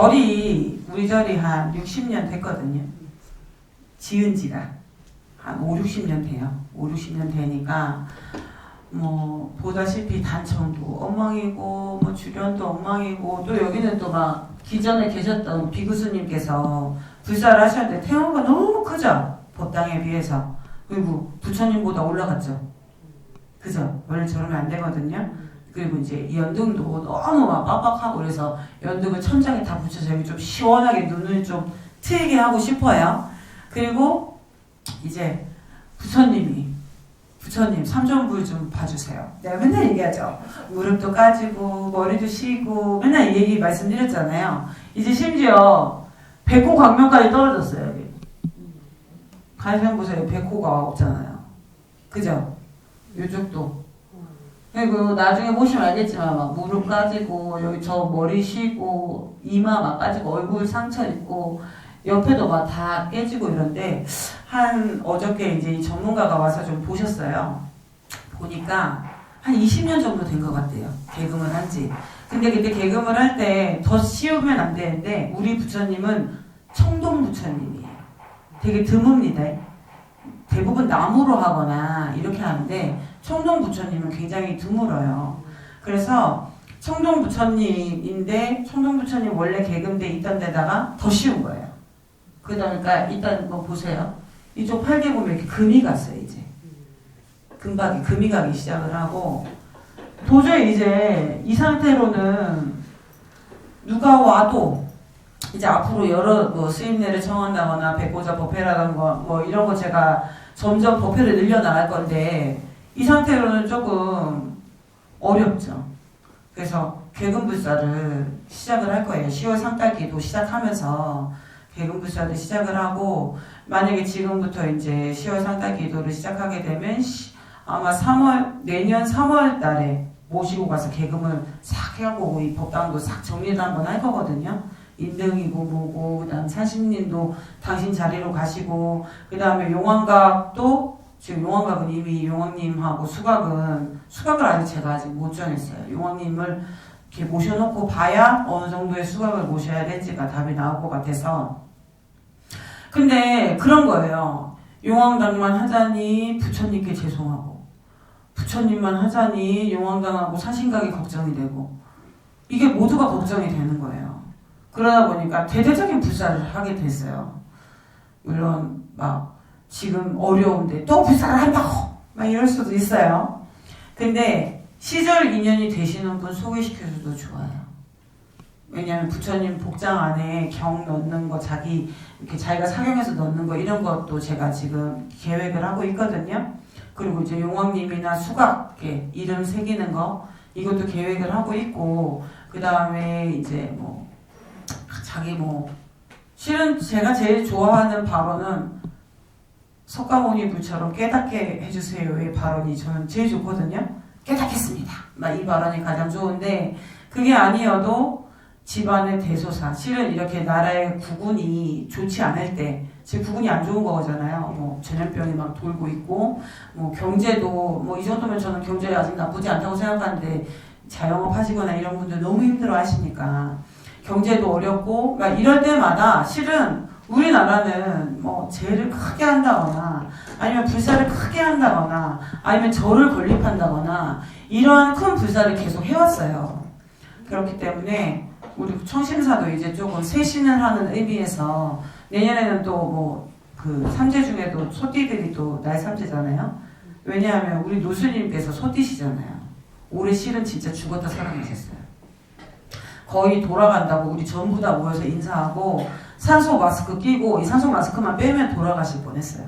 절이 우리 절이 한 60년 됐거든요. 지은 지가 한 5, 60년 돼요. 5, 60년 되니까 뭐 보다시피 단청도 엉망이고 뭐 주변도 엉망이고 또 여기는 또 막 기존에 계셨던 비구스님께서 불사를 하셨는데 태양가 너무 크죠? 법당에 비해서. 그리고 부처님보다 올라갔죠? 그죠? 원래 저러면 안 되거든요 그리고 이제 연등도 너무 막 빡빡하고 그래서 연등을 천장에 다 붙여서 여기 좀 시원하게 눈을 좀 트이게 하고 싶어요 그리고 이제 부처님이 부처님 삼존불 좀 봐주세요. 내가 맨날 얘기하죠. 무릎도 까지고 머리도 쉬고 맨날 이 얘기 말씀드렸잖아요. 이제 심지어 백호 광명까지 떨어졌어요. 여기. 가시면 보세요. 백호가 없잖아요. 그죠? 이쪽도. 그리고 나중에 보시면 알겠지만 막 무릎 까지고 여기 저 머리 쉬고 이마 막 까지고 얼굴 상처 있고 옆에도 막 다 깨지고 이런데 한 어저께 이제 이 전문가가 와서 좀 보셨어요. 보니까 한 20년 정도 된 것 같아요. 개금을 한 지. 근데 그때 개금을 할 때 더 씌우면 안 되는데 우리 부처님은 청동 부처님이에요. 되게 드뭅니다. 대부분 나무로 하거나 이렇게 하는데 청동 부처님은 굉장히 드물어요. 그래서 청동 부처님인데 청동 부처님 원래 개금대 있던 데다가 더 씌운 거예요. 그러니까 일단 뭐 보세요. 이쪽 팔개 보면 이렇게 금이 갔어요 이제. 금박이 금이 가기 시작을 하고 도저히 이제 이 상태로는 누가 와도 이제 앞으로 여러 뭐 수임례를 청한다거나 백보자 법회라던가 뭐 이런 거 제가 점점 법회를 늘려나갈 건데 이 상태로는 조금 어렵죠. 그래서 개금불사를 시작을 할 거예요. 10월 상달기도 시작하면서 개금불사를 시작을 하고 만약에 지금부터 이제 10월 상달 기도를 시작하게 되면 시- 아마 3월 내년 3월 달에 모시고 가서 개금을 싹 해갖고 이 법당도 싹 정리를 한번 할 거거든요. 인등이고 뭐고 그다음 사신님도 당신 자리로 가시고 그 다음에 용왕각도 지금 용왕각은 이미 용왕님하고 수각은 수각을 아직 제가 아직 못 정했어요. 용왕님을 이렇게 모셔놓고 봐야 어느 정도의 수각을 모셔야 될지가 답이 나올 것 같아서 근데 그런 거예요. 용왕당만 하자니 부처님께 죄송하고 부처님만 하자니 용왕당하고 사신각이 걱정이 되고 이게 모두가 걱정이 되는 거예요. 그러다 보니까 대대적인 불사를 하게 됐어요. 물론 막 지금 어려운데 또 불사를 한다고 막 이럴 수도 있어요. 근데 시절 인연이 되시는 분 소개시켜줘도 좋아요. 왜냐하면 부처님 복장 안에 경 넣는 거 자기 이렇게 자기가 사경해서 넣는 거 이런 것도 제가 지금 계획을 하고 있거든요. 그리고 이제 용왕님이나 수각 이름 새기는 거 이것도 계획을 하고 있고 그 다음에 이제 뭐 자기 뭐 실은 제가 제일 좋아하는 발언은 석가모니 불처럼 깨닫게 해주세요의 발언이 저는 제일 좋거든요. 깨닫겠습니다. 막 이 발언이 가장 좋은데 그게 아니어도 집안의 대소사 실은 이렇게 나라의 국운이 좋지 않을 때 지금 국운이 안 좋은 거잖아요. 뭐 전염병이 막 돌고 있고 뭐 경제도 뭐 이 정도면 저는 경제 아직 나쁘지 않다고 생각하는데 자영업 하시거나 이런 분들 너무 힘들어 하시니까 경제도 어렵고 막 이럴 때마다 실은 우리나라는 뭐 죄를 크게 한다거나 아니면 불사를 크게 한다거나 아니면 절을 건립한다거나 이러한 큰 불사를 계속 해왔어요. 그렇기 때문에 우리 청심사도 이제 조금 쇄신을 하는 의미에서 내년에는 또 뭐 그 삼재 중에도 소띠들이 또 날삼재잖아요. 왜냐하면 우리 노수님께서 소띠시잖아요. 올해 실은 진짜 죽었다 살아나셨어요. 거의 돌아간다고 우리 전부 다 모여서 인사하고 산소 마스크 끼고 이 산소 마스크만 빼면 돌아가실 뻔했어요.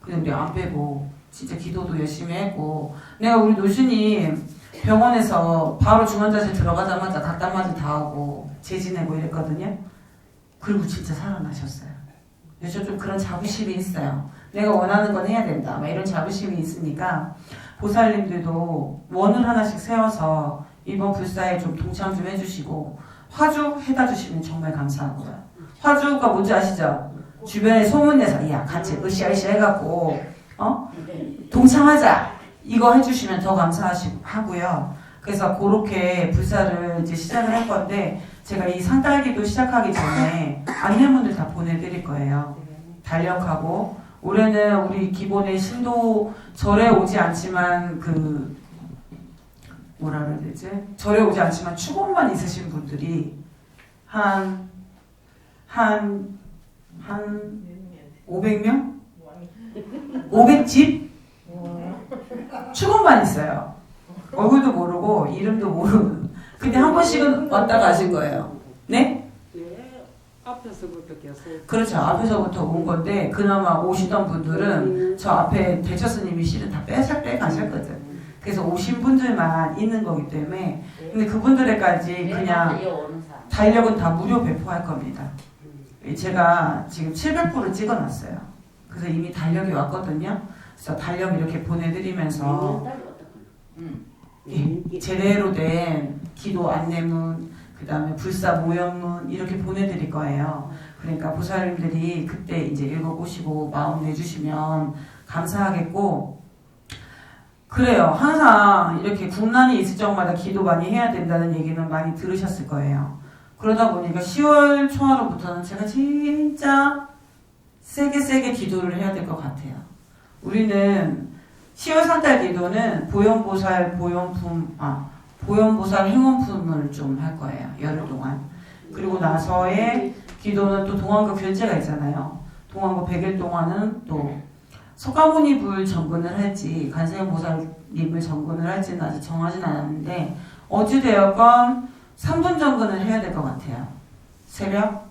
근데 우리 안 빼고 진짜 기도도 열심히 했고 내가 우리 노수님 병원에서 바로 중환자실 들어가자마자 닭단마저 다 하고 재지내고 이랬거든요. 그리고 진짜 살아나셨어요. 그래서 좀 그런 자부심이 있어요. 내가 원하는 건 해야 된다. 막 이런 자부심이 있으니까 보살님들도 원을 하나씩 세워서 이번 불사에 좀 동참 좀 해주시고 화주 해다 주시면 정말 감사하고요. 화주가 뭔지 아시죠? 주변에 소문내서 야 같이 으쌰으쌰 해갖고 어 동참하자 이거 해주시면 더 감사하고요. 그래서 그렇게 불사를 이제 시작을 할 건데 제가 이 상달기도 시작하기 전에 안내문을 다 보내드릴 거예요. 달력하고 올해는 우리 기본의 신도 절에 오지 않지만 그 뭐라 그래야 되지? 절에 오지 않지만 축원만 있으신 분들이 한 한, 한 500명? 500집? 축원만 있어요. 얼굴도 모르고 이름도 모르는. 근데 한 번씩은 왔다 가신 거예요. 네? 예, 앞에서부터 계속 그렇죠. 앞에서부터 온 건데 그나마 오시던 분들은 저 앞에 대처 스님이 실은 다 빼살 빼 가셨거든. 그래서 오신 분들만 있는 거기 때문에 근데 그분들에까지 그냥 달력은 다 무료 배포할 겁니다. 제가 지금 700부를 찍어놨어요. 그래서 이미 달력이 왔거든요. 그래서 달력 이렇게 보내드리면서 이 제대로 된 기도 안내문, 그 다음에 불사 모형문 이렇게 보내드릴 거예요. 그러니까 보살님들이 그때 이제 읽어보시고 마음 내주시면 감사하겠고, 그래요. 항상 이렇게 국난이 있을 적마다 기도 많이 해야 된다는 얘기는 많이 들으셨을 거예요. 그러다 보니까 10월 초하루부터는 제가 진짜 세게 세게 기도를 해야 될 것 같아요. 우리는 10월 산달 기도는 보현보살 보현품 아 보현보살 행원품을 좀 할 거예요 열흘 동안 그리고 나서의 기도는 또 동안과 결제가 있잖아요 동안과 100일 동안은 또 석가모니 불 정근을 할지 관세음보살님을 정근을 할지는 아직 정하진 않았는데 어찌되었건 3분 정근을 해야 될 것 같아요 새벽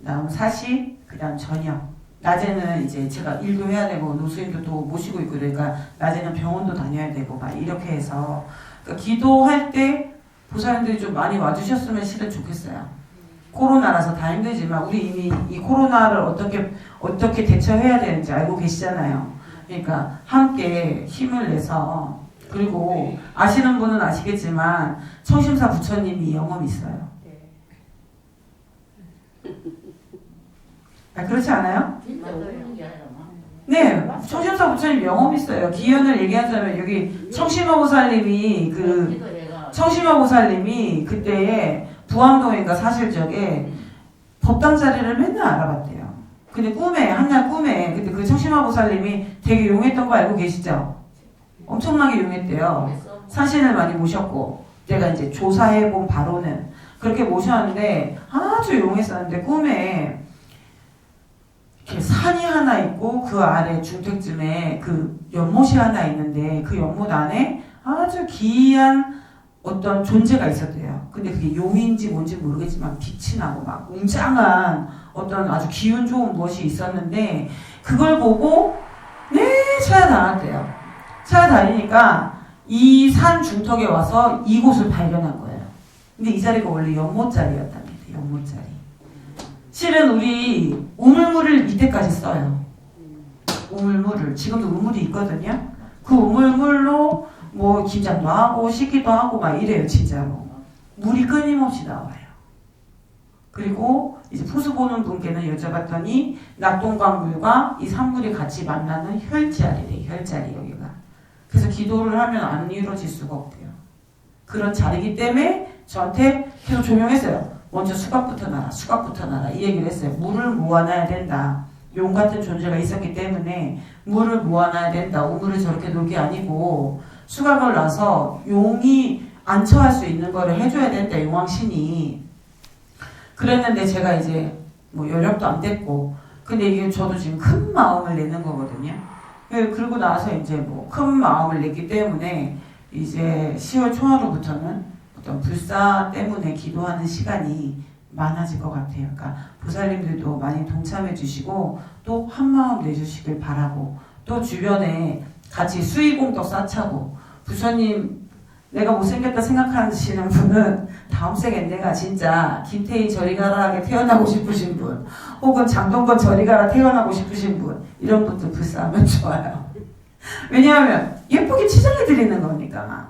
그다음 사시 그 다음 저녁 낮에는 이제 제가 일도 해야 되고 노수님도 또 모시고 있고 그러니까 낮에는 병원도 다녀야 되고 막 이렇게 해서 그러니까 기도할 때 보살님들이 좀 많이 와주셨으면 실은 좋겠어요. 코로나라서 다 힘들지만 우리 이미 이 코로나를 어떻게 어떻게 대처해야 되는지 알고 계시잖아요. 그러니까 함께 힘을 내서 그리고 아시는 분은 아시겠지만 청심사 부처님이 영험이 있어요. 아, 그렇지 않아요? 네, 청심사 부처님 영험 있어요. 기연을 얘기하자면 여기 청심화 보살님이 그 청심화 보살님이 그때에 부암동인가 사실적에 법당 자리를 맨날 알아봤대요. 근데 꿈에 한날 꿈에 근데 그 청심화 보살님이 되게 용했던 거 알고 계시죠? 엄청나게 용했대요. 사신을 많이 모셨고 내가 이제 조사해 본 바로는 그렇게 모셨는데 아주 용했었는데 꿈에 이렇게 산이 하나 있고 그 아래 중턱쯤에 그 연못이 하나 있는데 그 연못 안에 아주 기이한 어떤 존재가 있었대요. 근데 그게 용인지 뭔지 모르겠지만 빛이 나고 막 웅장한 어떤 아주 기운 좋은 무엇이 있었는데 그걸 보고 네 찾아다녔대요. 찾아다니니까 이 산 중턱에 와서 이곳을 발견한 거예요. 근데 이 자리가 원래 연못 자리였답니다. 연못 자리. 실은 우리 우물물을 이때까지 써요. 우물물을 지금도 우물이 있거든요. 그 우물물로 뭐 김장도 하고 씻기도 하고 막 이래요 진짜로. 물이 끊임없이 나와요. 그리고 이제 푸수 보는 분께는 여쭤봤더니 낙동강물과 이 산물이 같이 만나는 혈자리래 혈자리 여기가. 그래서 기도를 하면 안 이루어질 수가 없대요. 그런 자리이기 때문에 저한테 계속 조명했어요. 먼저 수갑부터 놔라, 수갑부터 놔라 이 얘기를 했어요. 물을 모아놔야 된다. 용 같은 존재가 있었기 때문에 물을 모아놔야 된다. 우물을 저렇게 놓을 게 아니고 수갑을 놔서 용이 안처할 수 있는 거를 해줘야 된다. 용왕신이. 그랬는데 제가 이제 뭐 연락도 안 됐고 근데 이게 저도 지금 큰 마음을 내는 거거든요. 예, 그리고 나서 이제 뭐 큰 마음을 냈기 때문에 이제 10월 초하루부터는 어떤 불사 때문에 기도하는 시간이 많아질 것 같아요. 그러니까 보살님들도 많이 동참해 주시고 또 한마음 내주시길 바라고 또 주변에 같이 수의공덕 쌓자고 부처님 내가 못생겼다 생각하시는 분은 다음 생에 내가 진짜 김태희 저리 가라하게 태어나고 싶으신 분 혹은 장동건 저리 가라 태어나고 싶으신 분 이런 분들 불사하면 좋아요. 왜냐하면 예쁘게 치장해 드리는 거니까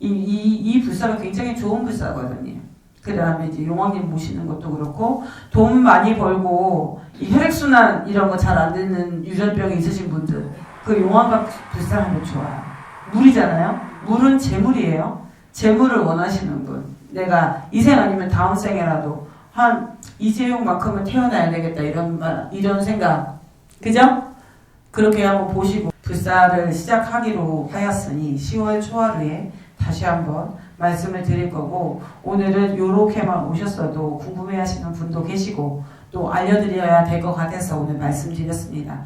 이, 이, 이 불사가 굉장히 좋은 불사거든요. 그 다음에 이제 용왕님 모시는 것도 그렇고 돈 많이 벌고 이 혈액순환 이런 거 잘 안 되는 유전병이 있으신 분들 그 용왕각 불사하면 좋아요. 물이잖아요. 물은 재물이에요. 재물을 원하시는 분 내가 이생 아니면 다음 생에라도 한 이재용만큼은 태어나야 되겠다 이런 말 이런 생각 그죠? 그렇게 한번 보시고 불사를 시작하기로 하였으니 10월 초하루에 다시 한번 말씀을 드릴 거고 오늘은 요렇게만 오셨어도 궁금해하시는 분도 계시고 또 알려드려야 될 것 같아서 오늘 말씀드렸습니다.